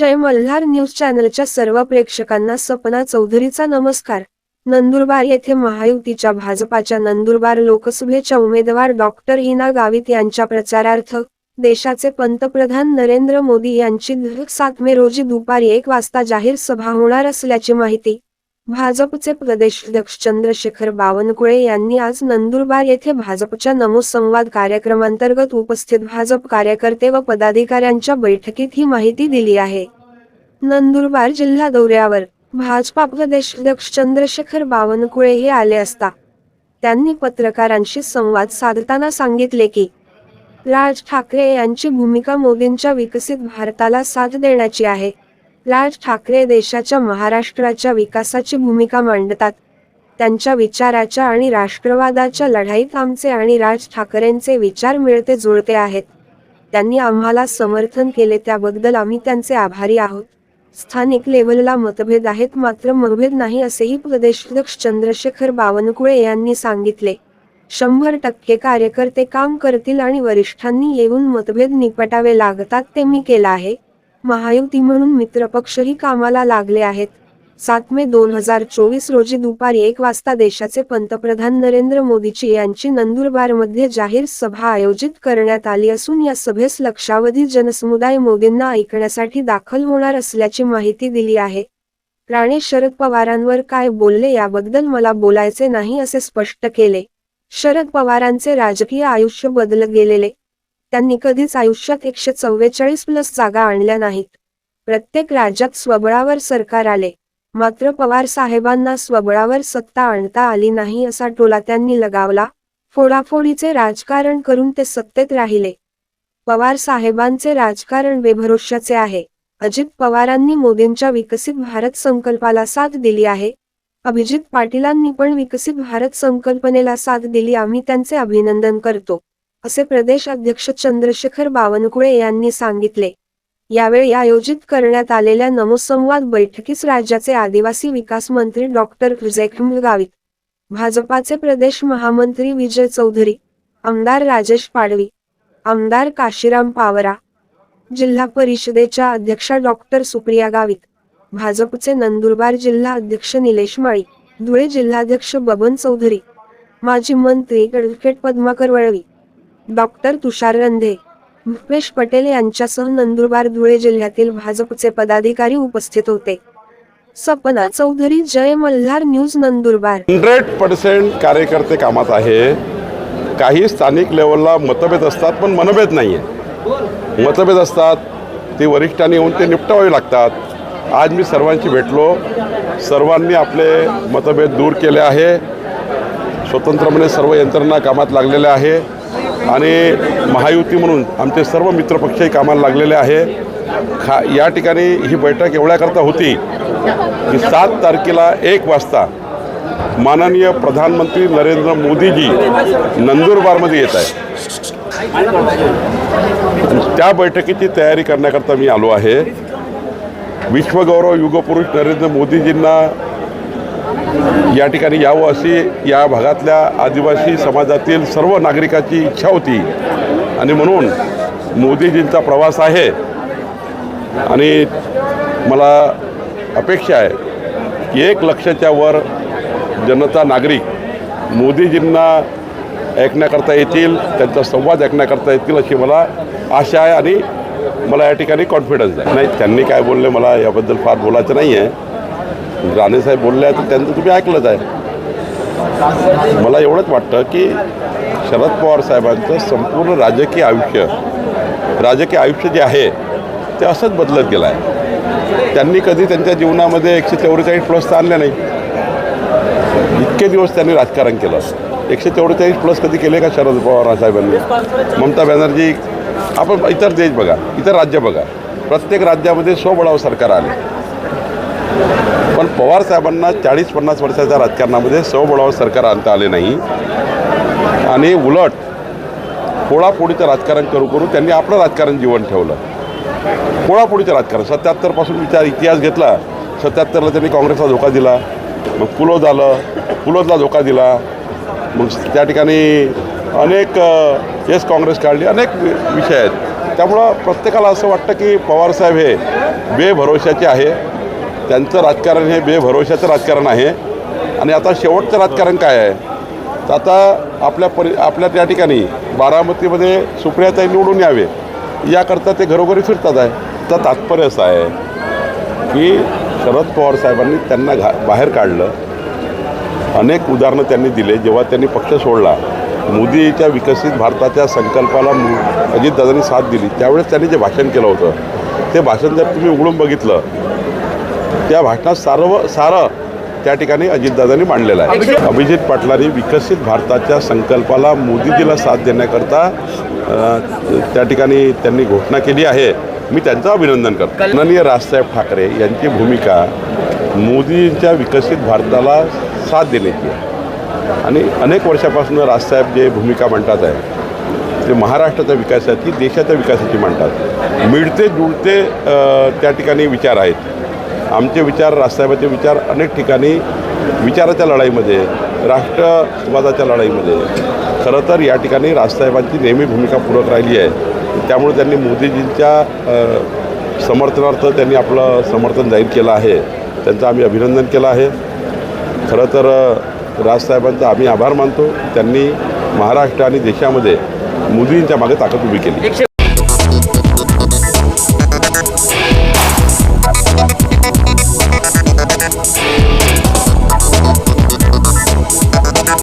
जय Malhar news चॅनलच्या सर्व प्रेक्षकांना सपना चौधरीचा नमस्कार. नंदुरबार येथे महायुतीच्या भाजपाच्या नंदुरबार लोकसभेच्या उमेदवार डॉक्टर हिना गावित यांच्या प्रचारार्थ देशाचे पंतप्रधान नरेंद्र मोदी यांची सात मे रोजी दुपारी एक वाजता जाहीर सभा होणार असल्याची माहिती भाजपचे प्रदेशाध्यक्ष चंद्रशेखर बावनकुळे यांनी आज नंदुरबार येथे भाजपच्या नमो संवाद कार्यक्रमांतर्गत उपस्थित भाजप कार्यकर्ते व पदाधिकाऱ्यांच्या बैठकीत ही माहिती दिली आहे. नंदुरबार जिल्हा दौऱ्यावर भाजपा प्रदेशाध्यक्ष चंद्रशेखर बावनकुळे हे आले असता त्यांनी पत्रकारांशी संवाद साधताना सांगितले की राज ठाकरे यांची भूमिका मोदींच्या विकसित भारताला साथ देण्याची आहे. राज ठाकरे देशाच्या महाराष्ट्राच्या विकासाची भूमिका मांडतात. त्यांच्या विचाराच्या आणि राष्ट्रवादाच्या लढाईत आमचे आणि राज ठाकरेंचे विचार मिळते जुळते आहेत. त्यांनी आम्हाला समर्थन केले त्याबद्दल आम्ही त्यांचे आभारी आहोत. स्थानिक लेवलला मतभेद आहेत मात्र मतभेद नाही असेही प्रदेशाध्यक्ष चंद्रशेखर बावनकुळे यांनी सांगितले. शंभर टक्के कार्यकर्ते काम करतील आणि वरिष्ठांनी येऊन मतभेद निपटावे लागतात ते मी केलं आहे. महायुती म्हणून मित्रपक्षही कामाला लागले आहेत. सात मे दोन हजार चोवीस रोजी दुपारी एक वाजता देशाचे पंतप्रधान नरेंद्र मोदीची यांची नंदुरबारमध्ये जाहीर सभा आयोजित करण्यात आली असून या सभेस लक्षावधी जनसमुदाय मोदींना ऐकण्यासाठी दाखल होणार असल्याची माहिती दिली आहे. राणे शरद पवारांवर काय बोलले याबद्दल मला बोलायचे नाही असे स्पष्ट केले. शरद पवारांचे राजकीय आयुष्य बदलत गेलेले. त्यांनी कधीच आयुष्यात एकशे चव्वेचाळीस प्लस जागा आणल्या नाहीत. प्रत्येक राज्यात स्वबळावर सरकार आले. मात्र पवार साहेबांना स्वबळावर सत्ता आणता आली नाही असा टोला त्यांनी लगावला. फोडाफोडीचे राजकारण करून ते सत्तेत राहिले. पवार साहेबांचे राजकारण बेभरोश्याचे आहे. अजित पवारांनी मोदींच्या विकसित भारत संकल्पाला साथ दिली आहे. अभिजित पाटीलांनी पण विकसित भारत संकल्पनेला साथ दिली. आम्ही त्यांचे अभिनंदन करतो. असे प्रदेश अध्यक्ष चंद्रशेखर बावनकुळे यांनी सांगितले. यावेळी आयोजित करण्यात आलेल्या नमोसंवाद बैठकीस राज्याचे आदिवासी विकास मंत्री डॉक्टर विजय गावित भाजपाचे प्रदेश महामंत्री विजय चौधरी आमदार राजेश पाडवी आमदार काशीराम पावरा जिल्हा परिषदेच्या अध्यक्षा डॉक्टर सुप्रिया गावित भाजपचे नंदुरबार जिल्हा अध्यक्ष निलेश माळी धुळे जिल्हाध्यक्ष बबन चौधरी माजी मंत्री ॲडव्होकेट पद्माकर वळवी डॉक्टर तुषार रंधे भूपेश पटेल यांच्यासह नंदुरबार धुळे जिल्ह्यातील भाजपचे पदाधिकारी उपस्थित होते. Sapna Chaudhari Jai Malhar news Nandurbar. Hundred percent कार्यकर्ते कामात आहे. काही स्थानिक लेवलला मतभेद असतात पण मनभेद नाही आहे मतभेद असतात ते वरिष्ठांनी येऊन ते निपटावे लागतात. आज मी सर्वांशी भेटलो. सर्वांनी आपले मतभेद दूर केले आहे. स्वतंत्रपणे सर्व यंत्रणा कामात लागलेल्या आहे. आणि महायुती म्हणून आमचे सर्व मित्रपक्षही कामाला लागलेले आहे. खा या ठिकाणी ही बैठक एवढ्याकरता होती की सात तारखेला एक वाजता माननीय प्रधानमंत्री नरेंद्र मोदीजी नंदुरबारमध्ये येत आहे त्या बैठकीची तयारी करण्याकरता मी आलो आहे. विश्वगौरव युगपुरुष नरेंद्र मोदीजींना या ठिकाणी यावं अशी या भागातल्या आदिवासी समाजातील सर्व नागरिकाची इच्छा होती. आणि म्हणून मोदीजींचा प्रवास आहे. आणि मला अपेक्षा आहे की एक लक्षाच्या वर जनता नागरिक मोदीजींना ऐकण्याकरता येतील त्यांचा संवाद ऐकण्याकरता येतील अशी मला आशा आहे आणि मला या ठिकाणी कॉन्फिडन्स आहे. नाही त्यांनी काय बोलले मला याबद्दल फार बोलायचं नाही आहे राणेसाहेब बोलले आहे तर त्यांचं तुम्ही ऐकलंच आहे. मला एवढंच वाटतं की शरद पवार साहेबांचं संपूर्ण राजकीय आयुष्य राजकीय आयुष्य जे आहे ते असंच बदलत गेलं आहे. त्यांनी कधी त्यांच्या जीवनामध्ये एकशे चौवेचाळीस प्लस तर आणल्या नाही. इतके दिवस त्यांनी राजकारण केलं. एकशे चौवेचाळीस प्लस कधी केले का शरद पवार साहेबांनी? ममता बॅनर्जी आपण इतर देश बघा इतर राज्य बघा. प्रत्येक राज्यामध्ये स्वबळावर सरकार आले. पण पवार साहेबांना चाळीस पन्नास वर्षाच्या राजकारणामध्ये सवबळावर सरकार आणता आले नाही. आणि उलट पोळापोळीचं राजकारण करू करू त्यांनी आपलं राजकारण जीवन ठेवलं. पोळापोळीचं राजकारण सत्याहत्तरपासून विचार इतिहास घेतला सत्याहत्तरला त्यांनी काँग्रेसला धोका दिला मग पुलो झालं पुलोदला धोका दिला. मग त्या ठिकाणी अनेक येस काँग्रेस काढली अनेक विषय आहेत. त्यामुळं प्रत्येकाला असं वाटतं की पवारसाहेब हे बेभरोशाचे आहे. त्यांचं राजकारण हे बेभरोशाचं राजकारण आहे. आणि आता शेवटचं राजकारण काय आहे? तर आता आपल्या परि आपल्या त्या ठिकाणी बारामतीमध्ये सुप्रियाताई निवडून यावे. याकरता ते घरोघरी फिरतात आहे. तर तात्पर्य असं आहे की शरद पवार साहेबांनी त्यांना घा बाहेर काढलं. अनेक उदाहरणं त्यांनी दिले. जेव्हा त्यांनी पक्ष सोडला मोदीच्या विकसित भारताच्या संकल्पाला अजितदादांनी साथ दिली. त्यावेळेस त्यांनी जे भाषण केलं होतं ते भाषण जर तुम्ही उघडून बघितलं त्या भाषणात सारव सारं त्या ठिकाणी अजितदादांनी मांडलेलं आहे. अभिजित पाटलांनी विकसित भारताच्या संकल्पाला मोदीजीला साथ देण्याकरता त्या ठिकाणी त्यांनी घोषणा केली आहे. मी त्यांचं अभिनंदन करतो. माननीय राजसाहेब ठाकरे यांची भूमिका मोदींच्या विकसित भारताला साथ देण्याची आहे. आणि अनेक वर्षापासून राजसाहेब जे भूमिका म्हणतात आहे ते महाराष्ट्राच्या विकासाची देशाच्या विकासाची मांडतात. मिळते जुळते त्या ठिकाणी विचार आहेत. आमचे विचार राजसाहेबांचे विचार अनेक ठिकाणी विचाराच्या लढाईमध्ये राष्ट्रवादाच्या लढाईमध्ये. खरं तर या ठिकाणी राजसाहेबांची नेहमी भूमिका पूरक राहिली आहे. त्यामुळे त्यांनी मोदीजींच्या समर्थनार्थ त्यांनी आपलं समर्थन जाहीर केलं आहे. त्यांचं आम्ही अभिनंदन केलं आहे. खरं तर राजसाहेबांचा आम्ही आभार मानतो. त्यांनी महाराष्ट्र आणि देशामध्ये मोदींच्या मागे ताकद उभी केली.